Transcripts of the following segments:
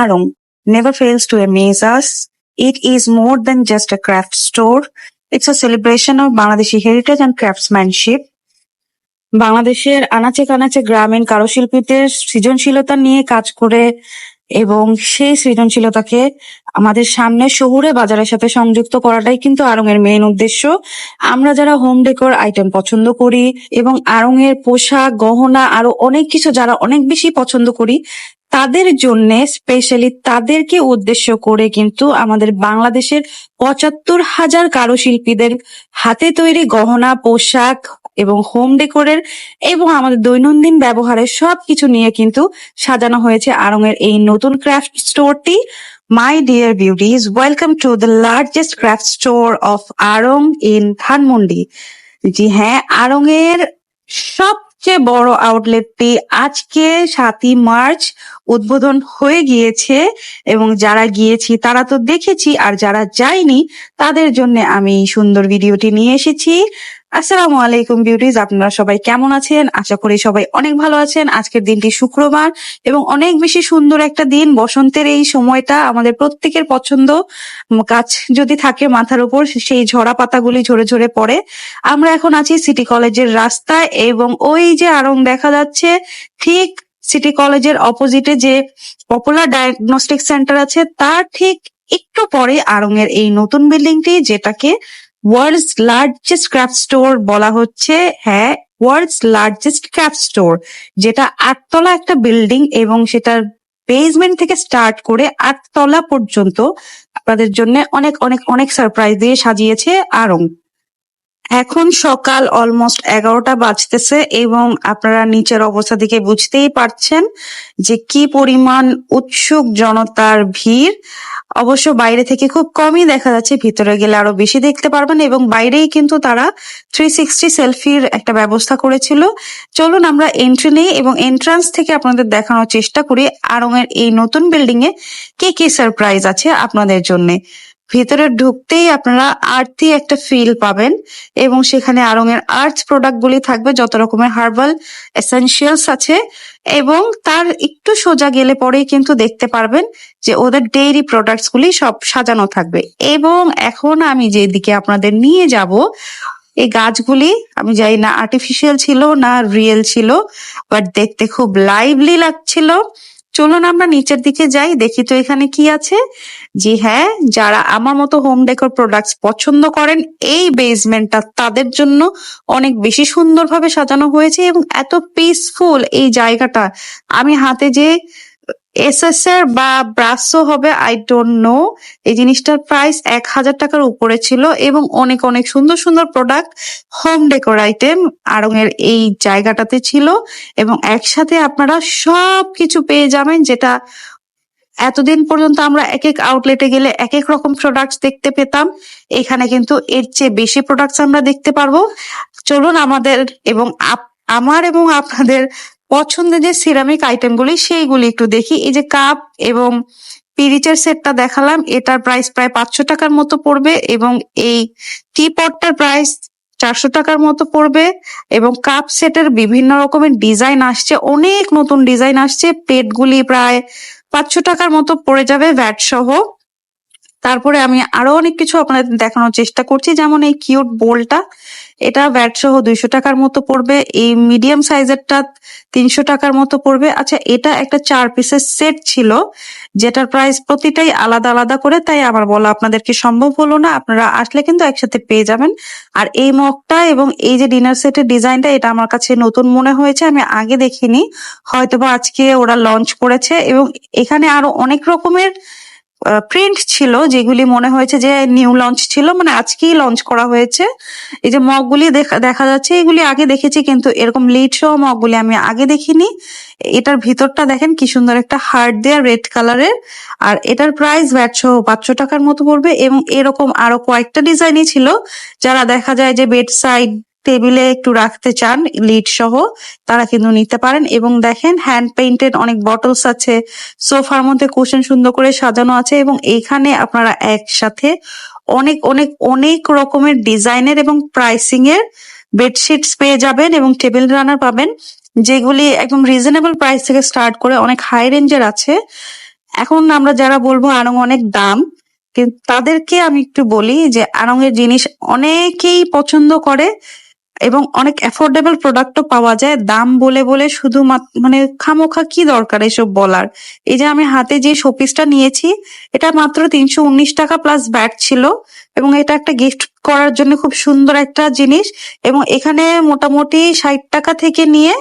Arong never fails to amaze us. It is more than just a craft store. It's a celebration of Bangladeshi heritage and craftsmanship. বাংলাদেশের আনাচে কানাচে গ্রামীণ কারুশিল্পীদের সৃজনশীলতা নিয়ে কাজ করে এবং সেই সৃজনশীলতাকে আমাদের সামনে শহুরে বাজারের সাথে সংযুক্ত করাটাই কিন্তু আড়ং এর মেইন উদ্দেশ্য আমরা যারা হোম ডেকোর আইটেম পছন্দ করি এবং আড়ং এর পোশাক, গহনা, আরও অনেক কিছু যারা অনেক বেশি পছন্দ করি তাদের জন্য স্পেশালি তাদেরকে উদ্দেশ্য করে কিন্তু আমাদের বাংলাদেশের পঁচাত্তর হাজার কারুশিল্পীদের হাতে তৈরি গহনা, পোশাক এবং হোম ডেকোরের এবং আমাদের দৈনন্দিন ব্যবহারের সবকিছু নিয়ে কিন্তু সাজানো হয়েছে আড়ং-এর এই নতুন craft স্টোরটি my dear beauties welcome to the largest craft store of আড়ং ইন ধানমন্ডি জি হ্যাঁ আড়ং এর সবচেয়ে বড় আউটলেটটি আজকে সাতই মার্চ উদ্বোধন হয়ে গিয়েছে এবং যারা গিয়েছি তারা তো দেখেছি আর যারা যায়নি তাদের জন্য আমি সুন্দর ভিডিওটি নিয়ে এসেছি। আসসালামু আলাইকুম বিউটিজ আপনারা সবাই কেমন আছেন? আশা করি সবাই অনেক ভালো আছেন। আজকের দিনটি শুক্রবার এবং অনেক বেশি সুন্দর একটা দিন। বসন্তের এই সময়টা আমাদের প্রত্যেকের পছন্দ। গাছ যদি থাকে মাথার উপর, সেই ঝরা পাতাগুলি ঝরে ঝরে পড়ে। আমরা এখন আছি সিটি কলেজের রাস্তায় এবং ওই যে আড়ং দেখা যাচ্ছে, ঠিক সিটি কলেজের অপোজিটে যে পপুলার ডায়াগনস্টিক সেন্টার আছে, তার ঠিক একটু পরে আড়ং এর এই নতুন বিল্ডিংটি যেটাকে ওয়ার্ল্ডস লার্জেস্ট ক্রাফট স্টোর বলা হচ্ছে হ্যাঁ ওয়ার্ল্ডস লার্জেস্ট ক্রাফট স্টোর যেটা আটতলা একটা বিল্ডিং এবং সেটার বেসমেন্ট থেকে স্টার্ট করে আটতলা পর্যন্ত আপনাদের জন্য অনেক অনেক অনেক সারপ্রাইজ দিয়ে সাজিয়েছে আড়ং এখন সকাল অলমোস্ট এগারোটা বাজতেছে এবং আপনারা নিচের অবস্থা থেকে বুঝতেই পারছেন যে কি পরিমাণ উৎসুক জনতার ভিড়। অবশ্য বাইরে থেকে খুব কমই দেখা যাচ্ছে, ভিতরে গেলে আরও বেশি দেখতে পারবেন এবং বাইরেই কিন্তু তারা থ্রি সিক্সটি সেলফির একটা ব্যবস্থা করেছিল। চলুন আমরা এন্ট্রি নেই এবং এন্ট্রান্স থেকে আপনাদের দেখানোর চেষ্টা করি আরং এর এই নতুন বিল্ডিং এ কি কি সারপ্রাইজ আছে আপনাদের জন্য। ভেতরে ঢুকতেই আপনারা আরতি একটা ফিল পাবেন এবং সেখানে আরঙের এর আর্টস প্রোডাক্ট গুলি থাকবে, যত রকমের হার্বাল এসেনশিয়ালস আছে এবং তার একটু সোজা গেলে পরেই কিন্তু দেখতে পারবেন যে ওদের ডেইরি প্রোডাক্টস গুলি সব সাজানো থাকবে। এবং এখন আমি যেদিকে আপনাদের নিয়ে যাব, এই গাছগুলি, আমি জানি না আর্টিফিশিয়াল ছিল না রিয়েল ছিল বাট দেখতে খুব লাইভলি লাগছিল। চলুন আমরা নিচের দিকে যাই, দেখি তো এখানে কি আছে। জি হ্যাঁ যারা আমার মতো হোম ডেকোর প্রোডাক্টস পছন্দ করেন, এই বেসমেন্টটা তাদের জন্য অনেক বেশি সুন্দরভাবে সাজানো হয়েছে এবং এত পিসফুল এই জায়গাটা। আমি হাতে যে এসএসআর বা ব্রাসও হবে আই ডোন্ট নো এই জিনিসটার প্রাইস এক হাজার টাকার উপরে ছিল এবং অনেক অনেক সুন্দর সুন্দর প্রোডাক্ট হোম ডেকোর আইটেম আড়ং এর এই জায়গাটাতে ছিল এবং একসাথে আপনারা সব কিছু পেয়ে যাবেন যেটা এতদিন পর্যন্ত আমরা এক এক আউটলেটে গেলে এক এক রকম প্রোডাক্টস দেখতে পেতাম। এখানে কিন্তু এর চেয়ে বেশি প্রোডাক্টস আমরা দেখতে পারব। চলুন আমাদের এবং আমার এবং আপনাদের পছন্দের যে সিরামিক আইটেমগুলি সেইগুলি একটু দেখি। এই যে কাপ এবং পিরিচের সেটটা দেখালাম, এটার প্রাইস প্রায় পাঁচশো টাকার মতো পড়বে এবং এই টি পটটার প্রাইস চারশো টাকার মতো পড়বে এবং কাপ সেটের বিভিন্ন রকমের ডিজাইন আসছে, অনেক নতুন ডিজাইন আসছে। প্লেটগুলি প্রায় পাঁচশো টাকার মতো পড়ে যাবে ভ্যাট সহ। তারপরে আমি আরও অনেক কিছু আপনাদের দেখানোর চেষ্টা করছি, যেমন এই কিউট বোলটা এটা ব্যাট সহ দুইশো টাকার মতো পড়বে। এই মিডিয়াম সাইজেরটা তিনশো টাকার মতো পড়বে। আচ্ছা এটা একটা চার পিসের সেট ছিল, যেটার প্রাইস প্রতিটাই আলাদা আলাদা করে, তাই আমার বলা আপনাদেরকে সম্ভব হলো না। আপনারা আসলে কিন্তু একসাথে পেয়ে যাবেন। আর এই মগটা এবং এই যে ডিনার সেটের ডিজাইনটা এটা আমার কাছে নতুন মনে হয়েছে, আমি আগে দেখিনি। হয়তোবা আজকে ওরা লঞ্চ করেছে এবং এখানে আরও অনেক রকমের প্রিন্ট ছিল যেগুলি মনে হয়েছে যে নিউ লঞ্চ ছিল মানে আজকেই লঞ্চ করা হয়েছে। এই যে মগগুলি দেখা যাচ্ছে, এগুলি আগে দেখেছি কিন্তু এরকম লিড সহ মগগুলি আমি আগে দেখিনি। এটার ভিতরটা দেখেন কি সুন্দর একটা হার্ট দেয়া রেড কালারের আর এটার প্রাইস ভ্যাট সহ পাঁচশো টাকার মতো পড়বে এবং এরকম আরও কয়েকটা ডিজাইনই ছিল, যারা দেখা যায় যে বেড সাইড টেবিলে একটু রাখতে চান লিড সহ, তারা কিন্তু নিতে পারেন। এবং দেখেন হ্যান্ড পেইন্টেড অনেক বটলস আছে, সোফার মধ্যে কুশন সুন্দর করে সাজানো আছে এবং এইখানে আপনারা একসাথে অনেক অনেক অনেক রকমের ডিজাইনের এবং প্রাইসিং এর বেডশিটস পেয়ে যাবেন এবং টেবিল রানার পাবেন, যেগুলি একদম রিজনেবল প্রাইস থেকে স্টার্ট করে অনেক হাই রেঞ্জের আছে। এখন আমরা যারা বলব আড়ং অনেক দাম, কিন্তু তাদেরকে আমি একটু বলি যে আড়ংয়ের জিনিস অনেকেই পছন্দ করে। এবং অনেক অ্যাফোর্ডেবল প্রোডাক্টও পাওয়া যায়। দাম বলে বলে শুধু মানে খামোখা কি দরকার এসব বলার? এই যে আমি হাতে যে শোপিসটা নিয়েছি, এটা মাত্র তিনশো উনিশ টাকা প্লাস ব্যাট ছিল এবং এটা একটা গিফট করার জন্য খুব সুন্দর একটা জিনিস এবং এখানে মোটামুটি ষাট টাকা থেকে নিয়ে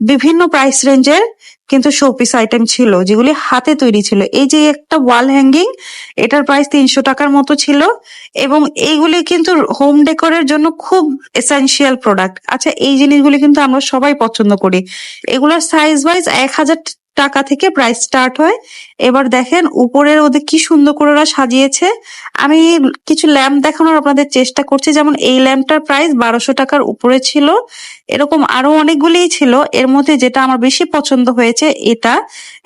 বিভিন্ন প্রাইস রেঞ্জের কিন্তু শোপিস আইটেম ছিল, যেগুলি হাতে তৈরি ছিল। এই যে একটা ওয়াল হ্যাঙ্গিং এটার প্রাইস তিনশো টাকার মতো ছিল এবং এইগুলি কিন্তু হোম ডেকোরের জন্য খুব এসেন্সিয়াল প্রোডাক্ট আচ্ছা এই জিনিসগুলি কিন্তু আমরা সবাই পছন্দ করি। এগুলোর সাইজ ওয়াইজ এক হাজার টাকা থেকে প্রাইস স্টার্ট হয়। এবার দেখেন উপরের ওদের কি সুন্দর করে ওরা সাজিয়েছে। আমি কিছু ল্যাম্প দেখানোর আপনাদের চেষ্টা করছি। যেমন এই ল্যাম্পটার প্রাইস বারোশো টাকার উপরে ছিল। এরকম আরও অনেকগুলিই ছিল। এর মধ্যে যেটা আমার বেশি পছন্দ হয়েছে এটা।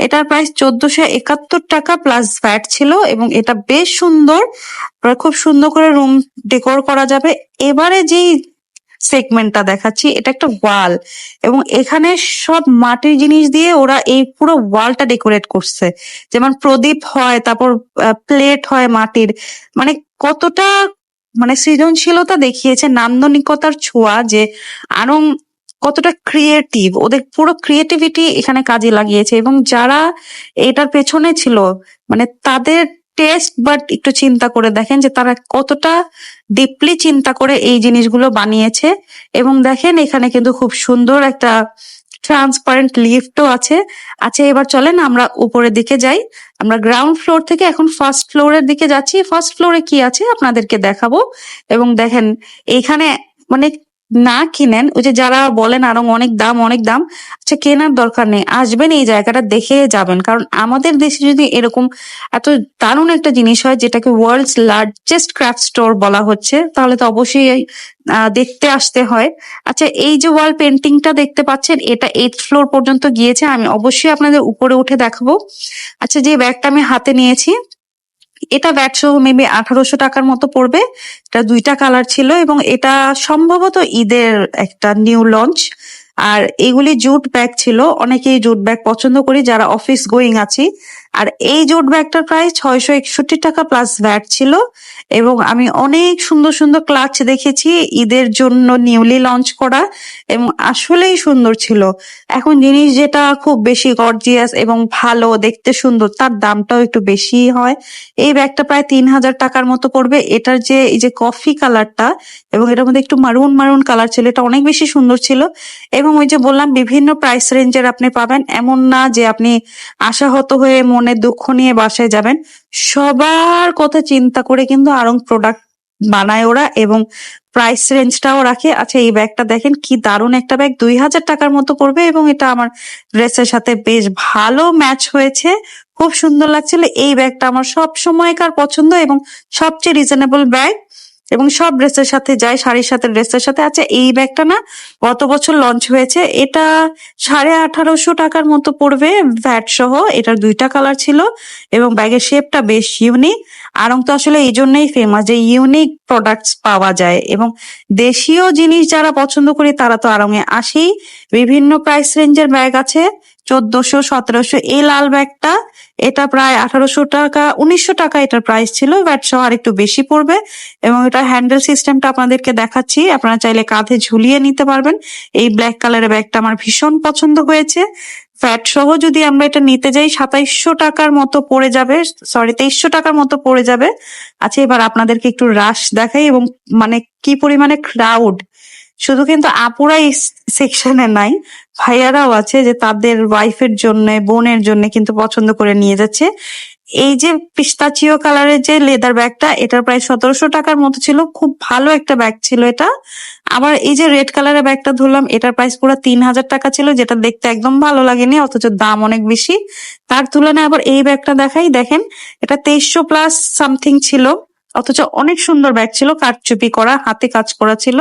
এটার প্রাইস চোদ্দশো একাত্তর টাকা প্লাস ভ্যাট ছিল এবং এটা বেশ সুন্দর। খুব সুন্দর করে রুম ডেকোর করা যাবে। এবারে যেই সেগমেন্টটা দেখাচ্ছি, এটা একটা ওয়াল এবং এখানে সব মাটির জিনিস দিয়ে ওরা এই পুরো ওয়ালটা ডেকোরেট করছে। যেমন প্রদীপ হয়, তারপর প্লেট হয় মাটির। মানে কতটা মানে সৃজনশীলতা দেখিয়েছে নান্দনিকতার ছোঁয়া যে আরও কতটা ক্রিয়েটিভ ওদের পুরো ক্রিয়েটিভিটি এখানে কাজে লাগিয়েছে এবং যারা এটার পেছনে ছিল মানে তাদের টেস্ট বাট একটু চিন্তা করে দেখেন যে তারা কতটা ডিপলি চিন্তা করে এই জিনিসগুলো বানিয়েছে। এবং দেখেন এখানে কিন্তু খুব সুন্দর একটা ট্রান্সপারেন্ট লিফটও আছে। আচ্ছা এবার চলেন আমরা উপরের দিকে যাই। আমরা গ্রাউন্ড ফ্লোর থেকে এখন ফার্স্ট ফ্লোরের দিকে যাচ্ছি। ফার্স্ট ফ্লোরে কি আছে? আপনাদেরকে দেখাবো। এবং দেখেন এখানে মানে না কিনেন। ওই যে যারা বলেন আরও অনেক দাম অনেক দাম আচ্ছা কেনার দরকার নেই। আসবেন এই জায়গাটা দেখে যাবেন। কারণ আমাদের দেশে যদি এরকম এত দারুণ একটা জিনিস হয়, যেটাকে ওয়ার্ল্ডস লার্জেস্ট ক্রাফট স্টোর বলা হচ্ছে, তাহলে তো অবশ্যই দেখতে আসতে হয়। আচ্ছা এই যে ওয়াল পেন্টিংটা দেখতে পাচ্ছেন, এটা এইট ফ্লোর পর্যন্ত গিয়েছে। আমি অবশ্যই আপনাদের উপরে উঠে দেখাবো। আচ্ছা যে ব্যাগটা আমি হাতে নিয়েছি এটা ব্যাট সহ মেবি আঠারোশো টাকার মতো পড়বে। এটা দুইটা কালার ছিল এবং এটা সম্ভবত ঈদের একটা নিউ লঞ্চ আর এগুলি জুট ব্যাগ ছিল। অনেকেই জুট ব্যাগ পছন্দ করি, যারা অফিস গোয়িং আছি আর এই জোট ব্যাগটার প্রায় ছয়শো একষট্টি টাকা প্লাস ভ্যাট ছিল এবং আমি অনেক সুন্দর সুন্দর ক্লাচ দেখেছি ঈদের জন্য নিউলি লঞ্চ করা এবং আসলেই সুন্দর ছিল। এখন জিনিস যেটা খুব বেশি গর্জিয়াস এবং ভালো, দেখতে সুন্দর, তার দামটাও একটু বেশি হয়। এই ব্যাগটা প্রায় তিন হাজার টাকার মতো পড়বে। এটার যে, এই যে কফি কালারটা এবং এটার মধ্যে একটু মারুন মারুন কালার ছিল, এটা অনেক বেশি সুন্দর ছিল। এবং ওই যে বললাম, বিভিন্ন প্রাইস রেঞ্জের আপনি পাবেন। এমন না যে আপনি আশাহত হয়ে মনে দুঃখ নিয়ে বাসায় যাবেন। সবার কথা চিন্তা করে কিন্তু আরং প্রোডাক্ট বানায় ওরা এবং প্রাইস রেঞ্জটাও রাখে। আচ্ছা এই ব্যাগটা দেখেন কি দারুণ একটা ব্যাগ দুই হাজার টাকার মতো পড়বে এবং এটা আমার ড্রেসের সাথে বেশ ভালো ম্যাচ হয়েছে। খুব সুন্দর লাগছিল। এই ব্যাগটা আমার সব সময়কার পছন্দ এবং সবচেয়ে রিজনেবল ব্যাগ এবং সব ড্রেসের সাথে যায় শাড়ির সাথে, ড্রেসের সাথে। আচ্ছা এই ব্যাগটা না গত বছর লঞ্চ হয়েছে। এটা সাড়ে আঠারোশো টাকার মতো পড়বে ভ্যাট সহ। এটার দুইটা কালার ছিল এবং ব্যাগের শেপটা বেশ ইউনিক আরং তো আসলে এই জন্যই ফেমাস যে ইউনিক প্রোডাক্টস পাওয়া যায়। এবং দেশীয় জিনিস যারা পছন্দ করি, তারা তো আরঙে আসেই। বিভিন্ন প্রাইস রেঞ্জের ব্যাগ আছে। চোদ্দশো, সতেরোশো, এই লাল ব্যাগটা, এটা প্রায় আঠারোশো টাকা, উনিশশো টাকা এটার প্রাইস ছিল। ব্যাট সহ আর একটু বেশি পড়বে এবং এটা হ্যান্ডেল সিস্টেমটা আপনাদেরকে দেখাচ্ছি। আপনারা চাইলে কাঁধে ঝুলিয়ে নিতে পারবেন। এই ব্ল্যাক কালারের ব্যাগটা আমার ভীষণ পছন্দ হয়েছে। ফ্যাট সহ যদি আমরা এটা নিতে যাই, সাতাইশশো টাকার মতো পড়ে যাবে সরি তেইশশো টাকার মতো পড়ে যাবে। আচ্ছা এবার আপনাদেরকে একটু রাশ দেখাই এবং মানে কি পরিমাণে ক্রাউড শুধু কিন্তু আপুরাই সেকশনে নাই, ভাইয়ারাও আছে যে তাদের ওয়াইফের জন্য, বোনের জন্য কিন্তু পছন্দ করে নিয়ে যাচ্ছে। এই যে পিস্তাচিও কালারের যে লেদার ব্যাগটা এটার প্রায় সতেরোশো টাকার মতো ছিল, খুব ভালো একটা ব্যাগ ছিল এটা। আবার এই যে রেড কালারের ব্যাগটা ধরলাম, এটার প্রাইস পুরো তিন হাজার টাকা ছিল, যেটা দেখতে একদম ভালো লাগেনি, অথচ দাম অনেক বেশি। তার তুলনায় আবার এই ব্যাগটা দেখাই, দেখেন, এটা তেইশশো প্লাস সামথিং ছিল। অথচ অনেক সুন্দর ব্যাগ ছিল কাঠচুপি করা, হাতে কাজ করা ছিল।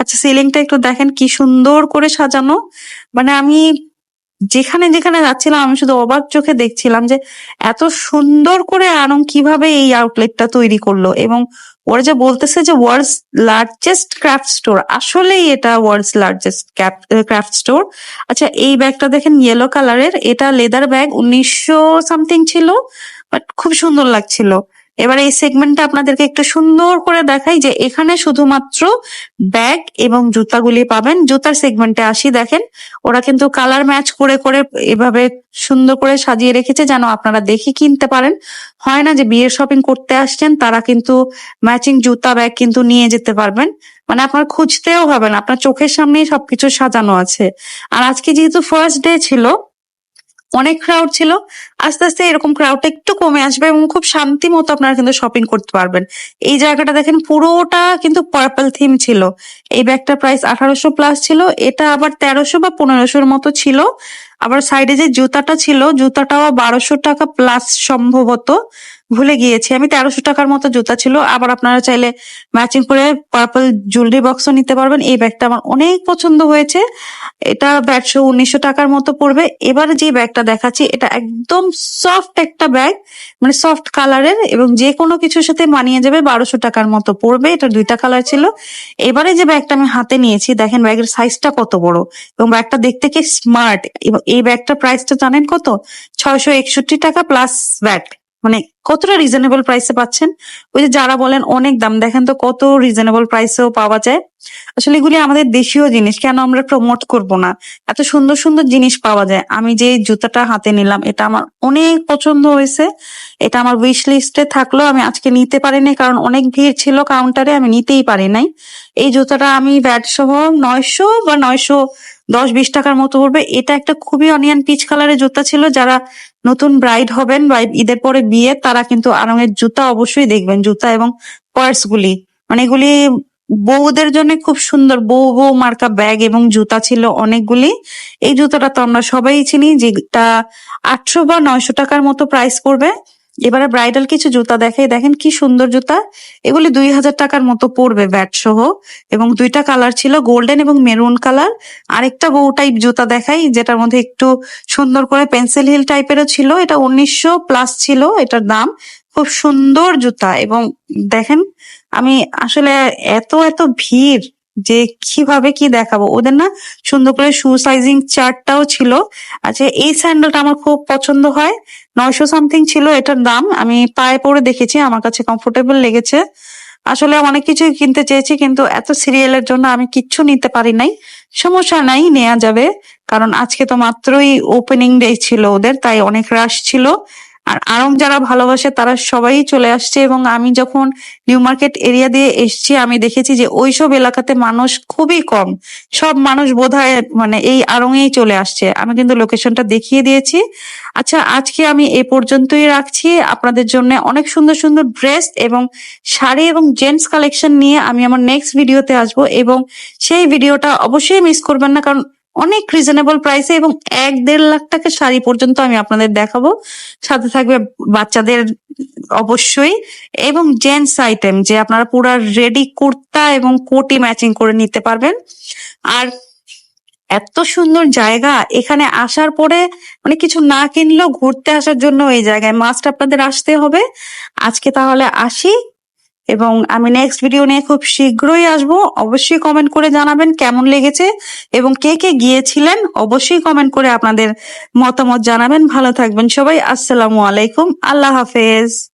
আচ্ছা সিলিংটা একটু দেখেন কি সুন্দর করে সাজানো। মানে আমি যেখানে যেখানে যাচ্ছিলাম, আমি শুধু অবাক চোখে দেখছিলাম যে এত সুন্দর করে আরং কীভাবে এই আউটলেটটা তৈরি করল। এবং ওরা যে বলতেছে যে ওয়ার্ল্ডস লার্জেস্ট ক্রাফট স্টোর আসলেই এটা ওয়ার্ল্ডস লার্জেস্ট ক্রাফট স্টোর আচ্ছা এই ব্যাগটা দেখেন ইয়েলো কালারের এটা লেদার ব্যাগ উনিশশো সামথিং ছিল বাট খুব সুন্দর লাগছিল। এবার এই সেগমেন্টটা আপনাদেরকে একটু সুন্দর করে দেখাই যে এখানে শুধুমাত্র ব্যাগ এবং জুতাগুলি পাবেন। জুতার সেগমেন্টে আসি, দেখেন। ওরা কিন্তু কালার ম্যাচ করে করে এভাবে সুন্দর করে সাজিয়ে রেখেছে যেন আপনারা দেখে কিনতে পারেন। হয় না যে বিয়ের শপিং করতে আসছেন, তারা কিন্তু ম্যাচিং জুতা, ব্যাগ কিন্তু নিয়ে যেতে পারবেন। মানে আপনার খুঁজতেও হবে না, আপনার চোখের সামনেই সবকিছু সাজানো আছে। আর আজকে যেহেতু ফার্স্ট ডে ছিল অনেক ক্রাউড ছিল। আস্তে আস্তে এরকম ক্রাউডটা একটু কমে আসবে এবং খুব শান্তি মতো আপনারা কিন্তু শপিং করতে পারবেন। এই জায়গাটা দেখেন, পুরোটা কিন্তু পার্পল থিম ছিল। এই ব্যাগটার প্রাইস আঠারোশো প্লাস ছিল। এটা আবার তেরোশো বা পনেরোশোর মতো ছিল। আবার সাইডে যে জুতাটা ছিল, জুতাটাও বারোশো টাকা প্লাস সম্ভবত। ভুলে গিয়েছি। আমি তেরোশো টাকার মতো জুতা ছিল। আবার আপনারা চাইলে ম্যাচিং করে পার্পল জুয়েলারি বক্সও নিতে পারবেন। এই ব্যাগটা আমার অনেক পছন্দ হয়েছে। এটা ব্যাগশো উনিশশো টাকার মতো পড়বে। এবার যে ব্যাগটা দেখাচ্ছি, এটা একদম সফট একটা ব্যাগ মানে সফট কালারের এবং যে কোনো কিছুর সাথে মানিয়ে যাবে বারোশো টাকার মতো পড়বে। এটা দুইটা কালার ছিল। এবারে যে ব্যাগটা আমি হাতে নিয়েছি, দেখেন ব্যাগের সাইজটা কত বড় এবং ব্যাগটা দেখতে কি স্মার্ট এবং এই ব্যাগটার প্রাইসটা জানেন কত? ছয়শো একষট্টি টাকা প্লাস ব্যাগ মানে কতটা রিজনেবল প্রাইসে পাচ্ছেন? ওই যে যারা বলেন অনেক দাম, দেখেন তো কত রিজনেবল প্রাইসেও পাওয়া যায়। আসলে এগুলি আমাদের দেশীয় জিনিস, কেন আমরা প্রমোট করব না? এত সুন্দর সুন্দর জিনিস পাওয়া যায়। আমি যে জুতাটা হাতে নিলাম, এটা আমার অনেক পছন্দ হয়েছে। এটা আমার উইশ লিস্টে থাকল আমি আজকে নিতে পারিনি, কারণ অনেক ভিড় ছিল কাউন্টারে আমি নিতেই পারি নাই। এই জুতাটা আমি ব্যাট সহ নয়শো বা নয়শো দশ বিশ টাকার মতো পড়বে। এটা একটা খুবই অনিয়ন পিচ কালারের জুতা ছিল। যারা নতুন ব্রাইড হবেন বা ঈদের পরে বিয়ে, তারা কিন্তু আরঙের জুতা অবশ্যই দেখবেন। জুতা এবং পার্স গুলি। মানে এগুলি বউদের জন্য খুব সুন্দর। বউ বউ মার্কা ব্যাগ এবং জুতা ছিল অনেকগুলি। এই জুতাটা তো আমরা সবাই চিনি, যেটা আটশো বা নয়শো টাকার মতো প্রাইস পড়বে। এবারে ব্রাইডাল কিছু জুতা দেখাই। দেখেন কি সুন্দর জুতা। এগুলি দুই হাজার টাকার মতো পড়বে ব্যাট সহ। এবং দুইটা কালার ছিল গোল্ডেন এবং মেরুন কালার আরেকটা বউ টাইপ জুতা দেখাই, যেটার মধ্যে একটু সুন্দর করে পেন্সিল হিল টাইপেরও ছিল। এটা উনিশশো প্লাস ছিল এটার দাম। খুব সুন্দর জুতা। এবং দেখেন, আমি আসলে এত এত ভিড় যে কীভাবে কি দেখাবো? ওদের না সুন্দর করে শু সাইজিং চার্টটাও ছিল। আচ্ছা এই স্যান্ডেলটা আমার খুব পছন্দ হয়। নয়শো সামথিং ছিল এটার দাম। আমি পায়ে পরে দেখেছি, আমার কাছে কমফোর্টেবল লেগেছে। আসলে অনেক কিছু কিনতে চেয়েছি, কিন্তু এত সিরিয়ালের জন্য আমি কিচ্ছু নিতে পারি নাই। সমস্যা নাই নেওয়া যাবে। কারণ আজকে তো মাত্রই ওপেনিং ডে ছিল ওদের, তাই অনেক রাশ ছিল। আর আরং যারা ভালোবাসে তারা সবাই চলে আসছে এবং আমি যখন নিউ মার্কেট এরিয়া দিয়ে এসছি, আমি দেখেছি যে ওইসব এলাকাতে মানুষ খুবই কম। সব মানুষ বোধহয় মানে এই আড়ংয়েই চলে আসছে। আমি কিন্তু লোকেশনটা দেখিয়ে দিয়েছি। আচ্ছা আজকে আমি এ পর্যন্তই রাখছি। আপনাদের জন্য অনেক সুন্দর সুন্দর ড্রেস এবং শাড়ি এবং জেন্টস কালেকশন নিয়ে আমি আমার নেক্সট ভিডিওতে আসব এবং সেই ভিডিওটা অবশ্যই মিস করবেন না কারণ অনেক রিজনেবল প্রাইসে এবং এক দেড় লাখ টাকা শাড়ি পর্যন্ত আমি আপনাদের দেখাবো। সাথে থাকবে বাচ্চাদের অবশ্যই। এবং জেন্টস আইটেম যে আপনারা পুরা রেডি কুর্তা এবং কোটি ম্যাচিং করে নিতে পারবেন। আর এত সুন্দর জায়গা, এখানে আসার পরে মানে কিছু না কিনলেও ঘুরতে আসার জন্য এই জায়গায়। মাস্ট আপনাদের আসতে হবে। আজকে তাহলে আসি। এবং আমি নেক্সট ভিডিও নিয়ে খুব শীঘ্রই আসব। অবশ্যই কমেন্ট করে জানাবেন কেমন লেগেছে এবং কে কে গিয়েছিলেন, অবশ্যই কমেন্ট করে আপনাদের মতামত জানাবেন। ভালো থাকবেন সবাই। আসসালামু আলাইকুম। আল্লাহ হাফেজ।